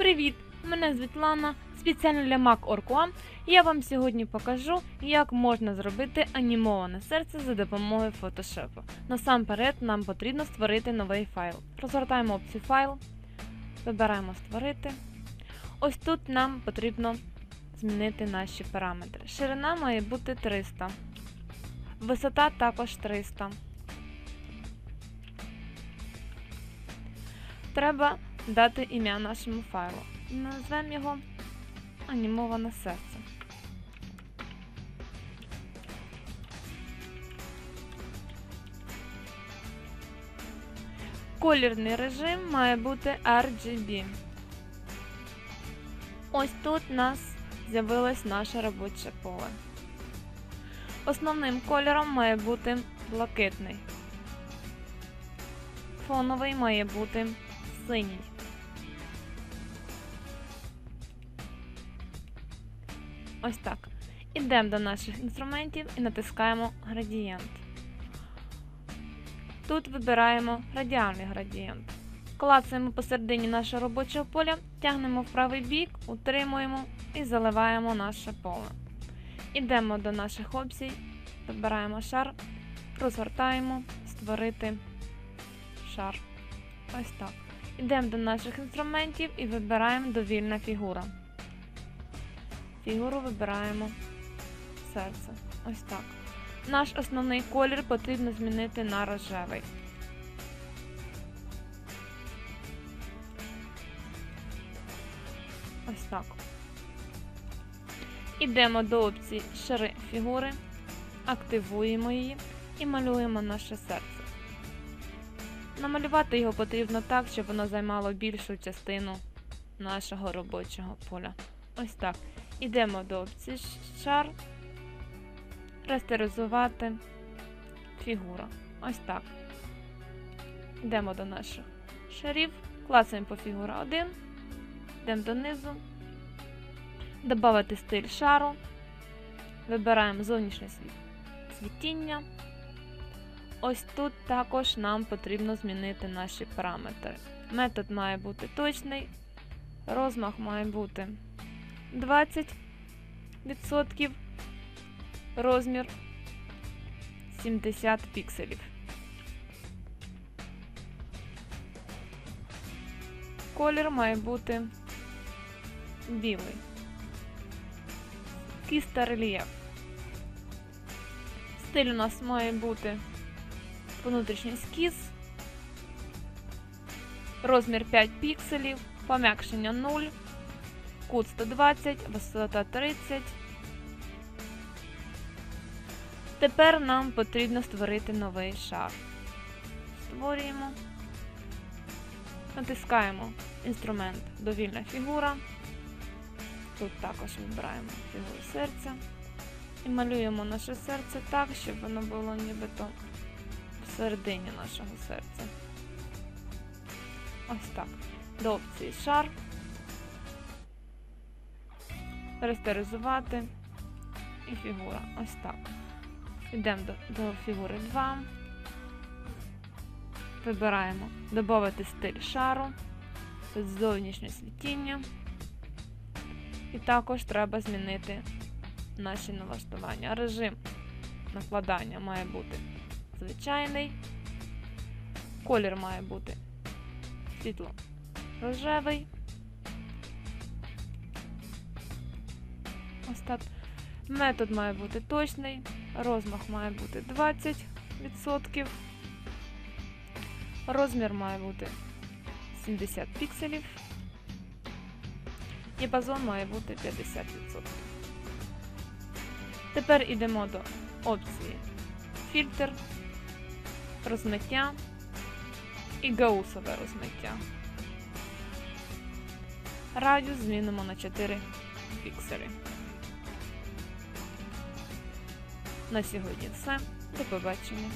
Привіт! Мене звуть спеціально для Mac.org.ua. Я вам сьогодні покажу, як можна зробити анімоване серце за допомогою Photoshop. Насамперед нам потрібно створити новий файл. Розгортаємо опцію файл, вибираємо Створити. Ось тут нам потрібно змінити наші параметри. Ширина має бути 300, висота також 300. Треба дати ім'я нашому файлу. Назвемо його анімоване серце. Колірний режим має бути RGB. Ось тут у нас з'явилось наше робоче поле. Основним кольором має бути блакитний. Фоновий має бути синій. Ось так. Ідемо до наших інструментів і натискаємо градієнт. Тут вибираємо радіальний градієнт. Клацаємо посередині нашого робочого поля, тягнемо в правий бік, утримуємо і заливаємо наше поле. Ідемо до наших опцій, вибираємо шар, розгортаємо, створити шар. Ось так. Йдемо до наших інструментів і вибираємо довільна фігура. Фігуру вибираємо серце. Ось так. Наш основний колір потрібно змінити на рожевий. Ось так. Ідемо до опції шари фігури, активуємо її і малюємо наше серце. Намалювати його потрібно так, щоб воно займало більшу частину нашого робочого поля. Ось так. Ідемо до опції шар, растеризувати фігура. Ось так. Йдемо до наших шарів, клацаємо по фігура 1, йдемо донизу, додати стиль шару, вибираємо зовнішнє світіння. Ось тут також нам потрібно змінити наші параметри. Метод має бути точний, розмах має бути 20%, розмір 70 пікселів. Колір має бути білий. Кіста рельєф. Стиль у нас має бути внутрішній скіз, розмір 5 пікселів, пом'якшення 0, кут 120, висота 30. Тепер нам потрібно створити новий шар. Створюємо, натискаємо інструмент довільна фігура. Тут також вибираємо фігуру серця і малюємо наше серце так, щоб воно було нібито всередині нашого серця. Ось так. До опції шар. Растеризувати і фігура. Ось так. Йдемо до, до фігури 2. Вибираємо додати стиль шару, тут зовнішнє світіння. І також треба змінити наші налаштування. Режим накладання має бути звичайний. Колір має бути світло рожевий. Ось так. Метод має бути точний, розмах має бути 20%. Розмір має бути 70 пікселів. Діапазон має бути 50%. Тепер йдемо до опції фільтр, розмиття і гаусове розмиття. Радіус змінимо на 4 пікселі. На сьогодні все. До побачення.